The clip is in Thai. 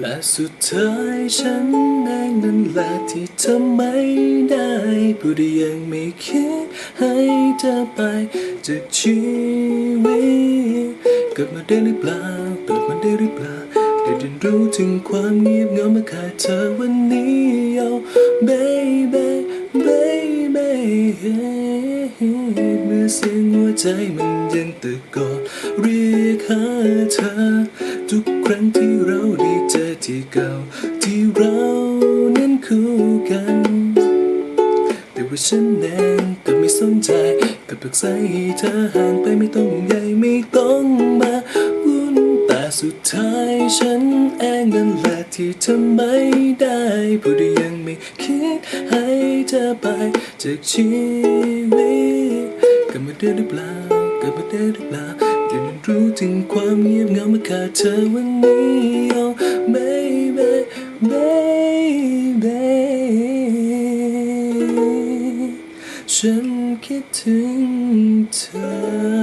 และสุดท้ายฉันเองนั่นแหละที่ทำไม่ได้ผู้ที่ยังไม่คิดให้เธอไปจากชีวิตเกิดมาได้หรือเปล่าเกิดมาได้หรือเปล่าได้เรียนรู้ถึงความเงียบเหงาเมื่อขาดเธอวันนี้เอา baby baby เมื่อเสียงหัวใจมันยังตะโกนเรียกหาเธอ ทุกครั้งที่เราได้เจอที่เก่า ที่เรานั้นคู่กัน แต่ว่าฉันเองก็ไม่สนใจกับตักใส่ให้เธอห่างไปไม่ต้องใหญ่ไม่ต้องมาวุ่นแต่สุดท้ายฉันเองนั่นแหละที่ทำไม่ได้ผู้ที่ยังไม่คิดให้เธอไปจากชีวิตก็ไม่ได้หรือเปล่าก็ไม่ได้หรือเปล่า จะนั้นรู้ถึงความเงียบเหงาเมื่อขาดเธอวันนี้ oh baby baby ฉันคิดถึงเธอ